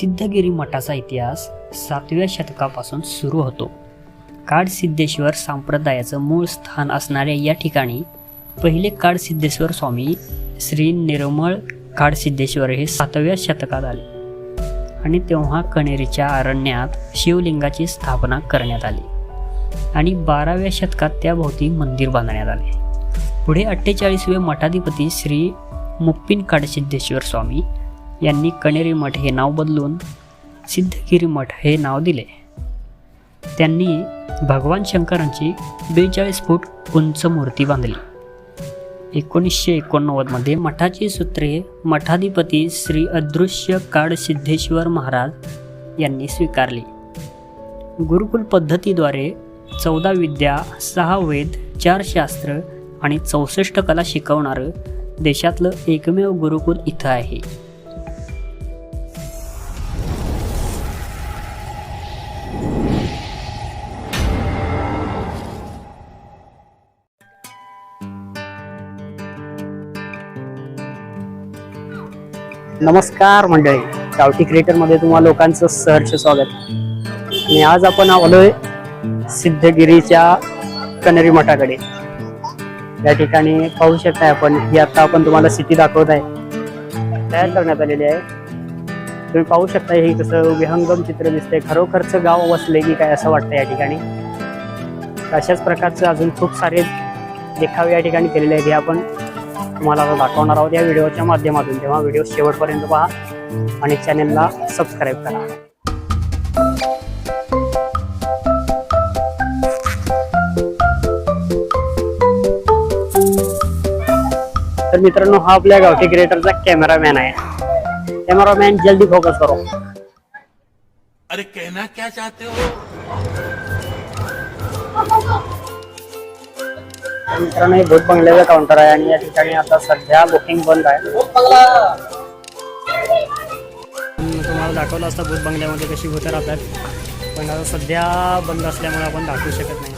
सिद्धगिरी मठाचा इतिहास सातव्या शतकापासून सुरू होतो. काडसिद्धेश्वर संप्रदायाचं मूळ स्थान असणाऱ्या या ठिकाणी पहिले काडसिद्धेश्वर स्वामी श्री निर्मळ काडसिद्धेश्वर हे सातव्या शतकात आले आणि तेव्हा कणेरीच्या अरण्यात शिवलिंगाची स्थापना करण्यात आली आणि बाराव्या शतकात त्याभोवती मंदिर बांधण्यात आले. पुढे अठ्ठेचाळीसवे मठाधिपती श्री मुप्पिन काडसिद्धेश्वर स्वामी यांनी कणेरी मठ हे नाव बदलून सिद्धगिरी मठ हे नाव दिले. त्यांनी भगवान शंकरांची बेचाळीस फूट उंच मूर्ती बांधली. एकोणीसशे एकोणनव्वदमध्ये मठाची सूत्रे मठाधिपती श्री अदृश्य काडसिद्धेश्वर महाराज यांनी स्वीकारली. गुरुकुल पद्धतीद्वारे चौदा विद्या सहा वेद चार शास्त्र आणि चौसष्ट कला शिकवणारं देशातलं एकमेव गुरुकुल इथं आहे. नमस्कार मंडळी. गावठी क्रिएटरमध्ये तुम्हा लोकांचं सहर्ष स्वागत. आणि आज आपण आलोय सिद्धगिरीच्या कनेरी मठाकडे. या ठिकाणी पाहू शकताय आपण ही आता आपण तुम्हाला सिटी दाखवत आहे. तयार करण्यात आलेली आहे. तुम्ही पाहू शकता हे कसं विहंगम चित्र दिसतंय. खरोखरचं गाव वसले की काय असं वाटतं या ठिकाणी. अशाच प्रकारचं अजून खूप सारे देखावे या ठिकाणी केलेले आहेत हे आपण तुम्हाला आता दाखवणार आहोत या व्हिडिओच्या माध्यमातून तेव्हा व्हिडिओ शेवटपर्यंत पहा आणि चॅनेलला सबस्क्राईब करा. तर मित्रांनो हा आपल्या गावठी क्रिएटरचा कॅमेरामॅन आहे. कॅमेरामॅन जल्दी फोकस करो. अरे कहना क्या चाहते हो? मित्रांनो हे भूत बंगल्याचं काउंटर आहे आणि या ठिकाणी आता सध्या बुकिंग बंद आहे. तुम्हाला दाखवलं असतं भूत बंगल्यामध्ये कशी भूतं राहतात. पण आता सध्या बंद असल्यामुळे आपण दाखवू शकत नाही.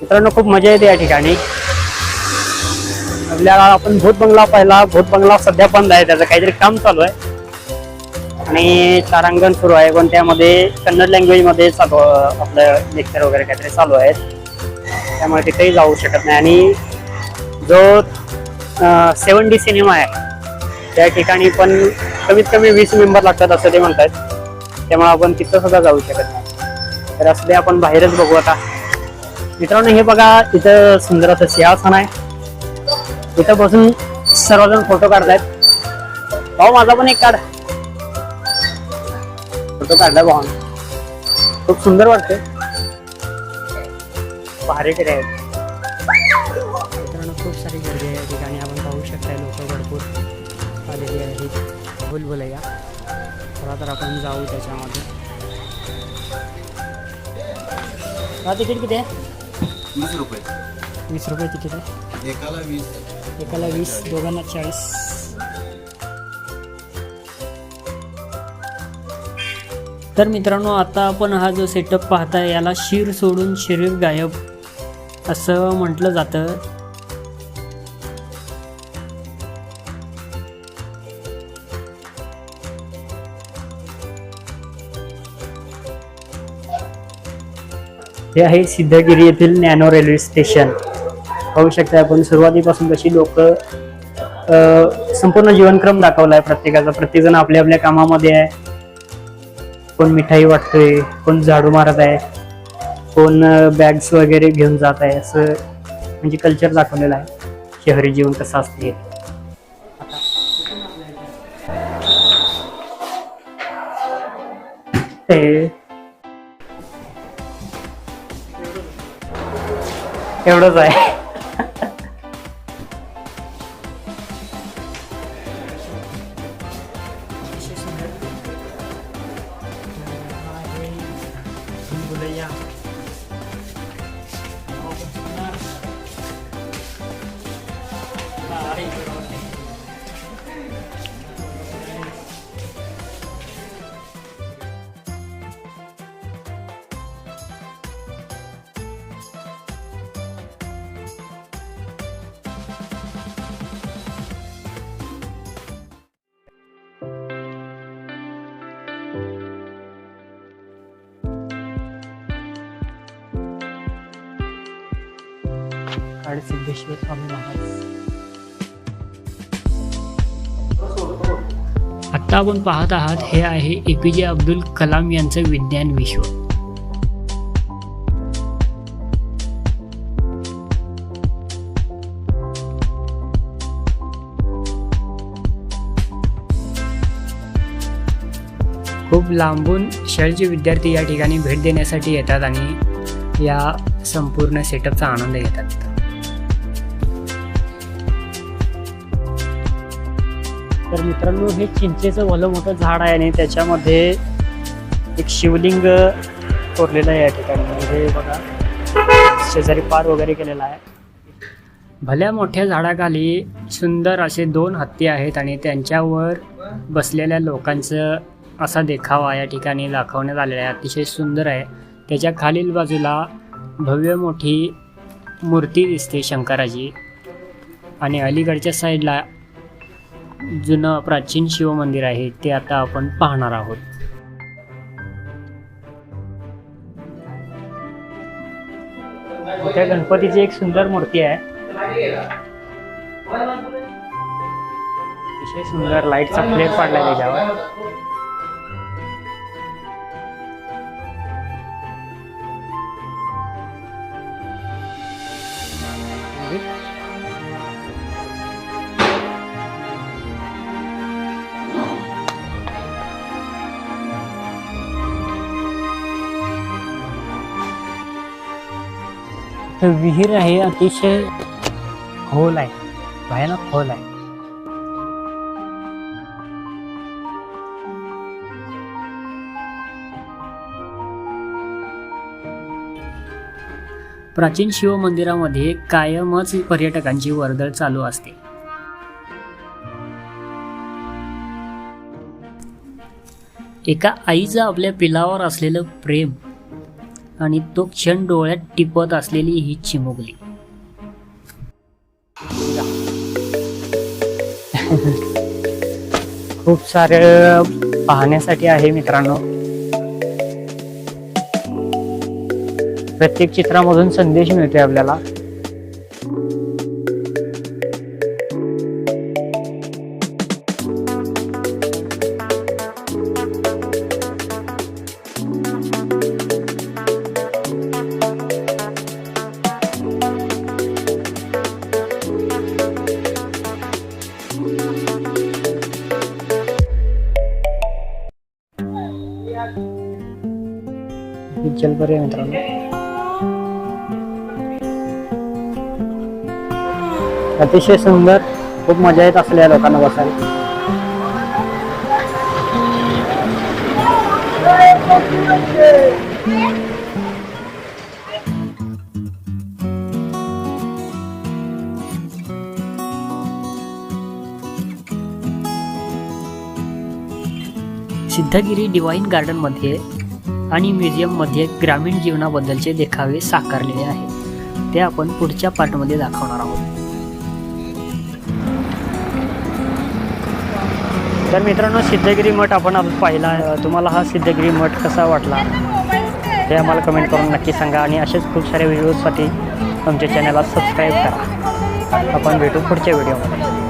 मित्रांनो खूप मजा येते या ठिकाणी. आपल्याला आपण भूत बंगला पाहिला. भूत बंगला सध्या बंद आहे. त्याचं काहीतरी काम चालू आहे. आणि तारांगण सुरू आहे पण त्यामध्ये कन्नड लँग्वेजमध्ये चालू आपलं लेक्चर वगैरे काहीतरी चालू आहेत. त्यामुळे तिथेही जाऊ शकत नाही. आणि जो सेवन डी सिनेमा आहे त्या ठिकाणी पण कमीत कमी वीस मेंबर लागतात असं ते म्हणतात. त्यामुळे आपण तिथं सुद्धा जाऊ शकत नाही. तर असं ते आपण बाहेरच बघू आता. मित्रांनो हे बघा इथं सुंदर असं सिंहासन आहे. इथं बसून सर्वजण फोटो काढतायत. भाऊ माझा पण एक काढ. फोटो काढला भाऊ खूप सुंदर वाटते भारी तरी आहे. मित्रांनो खूप सारी गर्दी आहे या ठिकाणी. आपण पाहू शकता लोक भरपूर आलेली आहेत. बुलबुलया चला तर आपण जाऊ त्याच्यामध्ये. हा तिकीट किती आहे? वीस रुपये. वीस रुपये तिकीट आहे. एकाला वीस. एकाला वीस दोघांना चाळीस. तर मित्रांनो आता आपण हा जो सेटअप पाहताय याला शिर सोडून शरीर गायब असं म्हटलं जातं. हे आहे सिद्धगिरी येथील नॅनो रेल्वे स्टेशन. पाहू शकता आपण सुरुवातीपासून कशी लोक संपूर्ण जीवनक्रम दाखवलाय प्रत्येकाचा. प्रत्येकजण आपल्या आपल्या कामामध्ये आहे. कोण मिठाई वाटतोय कोण झाडू मारत आहे कोण बॅग्स वगैरे घेऊन जात आहे असं म्हणजे कल्चर दाखवलेलं आहे. शहरी जीवन कसं असते एवढंच आहे. काळ सिद्धेश्वर स्वामी महाराज. आत्ता आपण पाहत आहात हे आहे ए पी जे अब्दुल कलाम यांचं विज्ञान विश्व. खूप लांबून शाळेचे विद्यार्थी या ठिकाणी भेट देण्यासाठी येतात आणि या संपूर्ण सेटअपचा आनंद घेतात. तर मित्रांनो हे चिंचेचं भलं मोठं झाड आहे आणि त्याच्यामध्ये एक शिवलिंग कोरलेलं आहे या ठिकाणी. म्हणजे बघा शेजारी पार वगैरे केलेला आहे. भल्या मोठ्या झाडाखाली सुंदर असे दोन हत्ती आहेत आणि त्यांच्यावर बसलेल्या लोकांचं असा देखावा या ठिकाणी दाखवण्यात आलेला आहे. अतिशय सुंदर आहे. त्याच्या खालील बाजूला भव्य मोठी मूर्ती दिसते शंकराची. आणि अलीकडच्या साईडला जुनं प्राचीन शिवमंदिर आहे ते आता आपण पाहणार आहोत. त्या गणपतीची एक सुंदर मूर्ती आहे. अतिशय सुंदर लाईटचा फ्लेअर पाडला त्याच्यावर तर विहीर आहे अतिशय खोल आहे भयानक खोल आहे. प्राचीन शिव मंदिरामध्ये कायमच पर्यटकांची वर्दळ चालू असते. एका आईचं आपल्या पिलावर असलेलं प्रेम आणि तो क्षण डोळ्यात टिपत असलेली ही चिमुकली. खूप सारे पाहण्यासाठी आहे मित्रांनो. प्रत्येक चित्रामधून संदेश मिळतोय आपल्याला. चल जलपरी मित्रांनो. अतिशय सुंदर खूप मजा येत असल्या लोकांना बसायला. सिद्धगिरी डिवाईन गार्डनमध्ये आणि म्युझियममध्ये ग्रामीण जीवनाबद्दलचे देखावे साकारलेले आहेत. ते आपण पुढच्या पार्टमध्ये दाखवणार आहोत. तर मित्रांनो सिद्धगिरी मठ आपण आज पाहिला. तुम्हाला हा सिद्धगिरी मठ कसा वाटला? हे आम्हाला कमेंट करून नक्की सांगा आणि असेच खूप साऱ्या व्हिडिओजसाठी आमच्या चॅनलला सबस्क्राईब करा. आपण भेटू पुढच्या व्हिडिओमध्ये